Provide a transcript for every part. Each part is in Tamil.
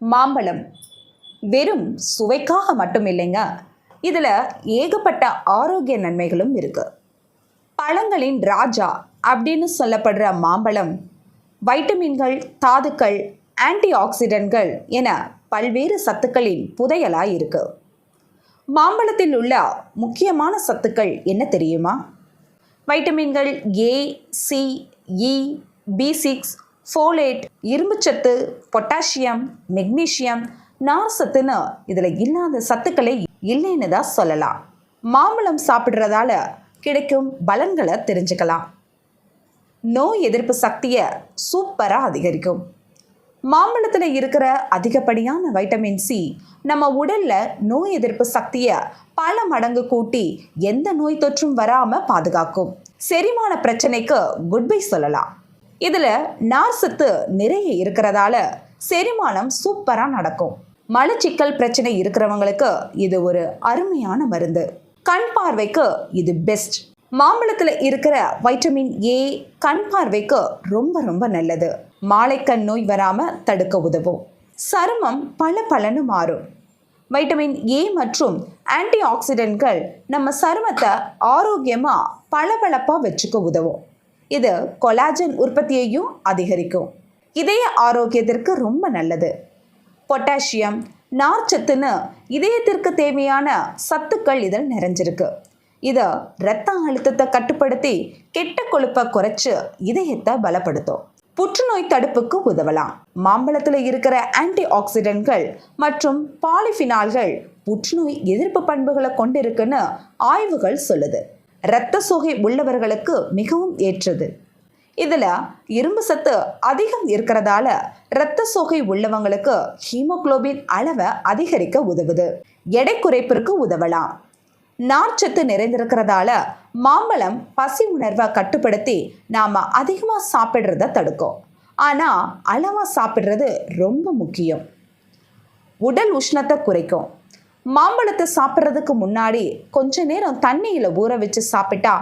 மாம்பழம். வெறும் சுவைக்காக மட்டும் இல்லைங்க. இதில் ஏகப்பட்ட ஆரோக்கிய நன்மைகளும் இருக்கு. பழங்களின் ராஜா அப்படின்னு சொல்லப்படுற மாம்பழம் வைட்டமின்கள் தாதுக்கள் ஆன்டி ஆக்சிடென்ட்கள் என பல்வேறு சத்துக்களின் புதையலாக இருக்கு. மாம்பழத்தில் உள்ள முக்கியமான சத்துக்கள் என்ன தெரியுமா? வைட்டமின்கள் A C E B six folate இரும்புச்சத்து பொட்டாசியம் மெக்னீசியம் நார் சத்துன்னு இதில் இல்லாத சத்துக்களே இல்லைன்னு தான் சொல்லலாம். மாம்பழம் சாப்பிட்றதால கிடைக்கும் பலன்களை தெரிஞ்சுக்கலாம். நோய் எதிர்ப்பு சக்தியை சூப்பராக அதிகரிக்கும். மாம்பழத்தில் இருக்கிற அதிகப்படியான வைட்டமின் சி நம்ம உடலில் நோய் எதிர்ப்பு சக்தியை பல மடங்கு கூட்டி எந்த நோய் தொற்றும் வராமல் பாதுகாக்கும். செரிமான பிரச்சனைக்கு குட் பை சொல்லலாம். இதில் நார் சத்து நிறைய இருக்கிறதால செரிமானம் சூப்பராக நடக்கும். மலச்சிக்கல் பிரச்சனை இருக்கிறவங்களுக்கு இது ஒரு அருமையான மருந்து. கண் பார்வைக்கு இது பெஸ்ட் மாம்பழத்தில் இருக்கிற வைட்டமின் ஏ கண் பார்வைக்கு ரொம்ப ரொம்ப நல்லது. மாலைக்கண் நோய் வராமல் தடுக்க உதவும். சருமம் பல பலனு மாறும். வைட்டமின் ஏ மற்றும் ஆன்டி ஆக்சிடென்ட்கள் நம்ம சருமத்தை ஆரோக்கியமாக பளபளப்பாக வச்சுக்க உதவும். இது கொலாஜன் உற்பத்தியையும் அதிகரிக்கும். இதய ஆரோக்கியத்திற்கு ரொம்ப நல்லது. பொட்டாசியம் நார்ச்சத்துன்னு இதயத்திற்கு தேவையான சத்துக்கள் இதில் நிறைஞ்சிருக்கு. இது இரத்த அழுத்தத்தை கட்டுப்படுத்தி கெட்ட கொழுப்பை குறைச்சு இதயத்தை பலப்படுத்தும். புற்றுநோய் தடுப்புக்கு உதவலாம். மாம்பழத்தில் இருக்கிற ஆன்டி ஆக்சிடென்ட்கள் மற்றும் பாலிஃபினால்கள் புற்றுநோய் எதிர்ப்பு பண்புகளை கொண்டிருக்குன்னு ஆய்வுகள் சொல்லுது. இரத்த சோகை உள்ளவர்களுக்கு மிகவும் ஏற்றது. இதில் இரும்பு சத்து அதிகம் இருக்கிறதால இரத்த சோகை உள்ளவங்களுக்கு ஹீமோகுளோபின் அளவை அதிகரிக்க உதவுது. எடை குறைப்பிற்கு உதவலாம். நார்ச்சத்து நிறைந்திருக்கிறதால மாம்பழம் பசி உணர்வை கட்டுப்படுத்தி நாம் அதிகமாக சாப்பிட்றத தடுக்கும். ஆனால் அளவாக சாப்பிட்றது ரொம்ப முக்கியம். உடல் உஷ்ணத்தை குறைக்கும். மாம்பழத்தை சாப்பிட்றதுக்கு முன்னாடி கொஞ்ச நேரம் தண்ணியில் ஊற வச்சு சாப்பிட்டா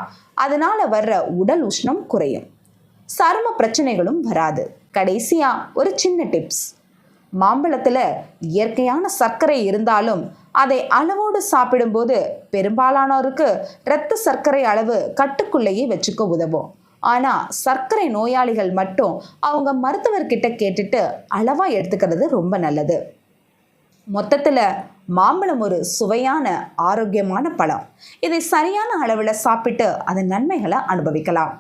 அதனால் வர்ற உடல் உஷ்ணம் குறையும். சரும பிரச்சனைகளும் வராது. கடைசியாக ஒரு சின்ன டிப்ஸ் மாம்பழத்தில் இயற்கையான சர்க்கரை இருந்தாலும் அதை அளவோடு சாப்பிடும்போது பெரும்பாலானோருக்கு இரத்த சர்க்கரை அளவு கட்டுக்குள்ளேயே வச்சுக்க உதவும். ஆனால் சர்க்கரை நோயாளிகள் மட்டும் அவங்க மருத்துவர்கிட்ட கேட்டுட்டு அளவாக எடுத்துக்கிறது ரொம்ப நல்லது. மொத்தத்தில் மாம்பழம் ஒரு சுவையான ஆரோக்கியமான பழம். இதை சரியான அளவில் சாப்பிட்டு அதன் நன்மைகளை அனுபவிக்கலாம்.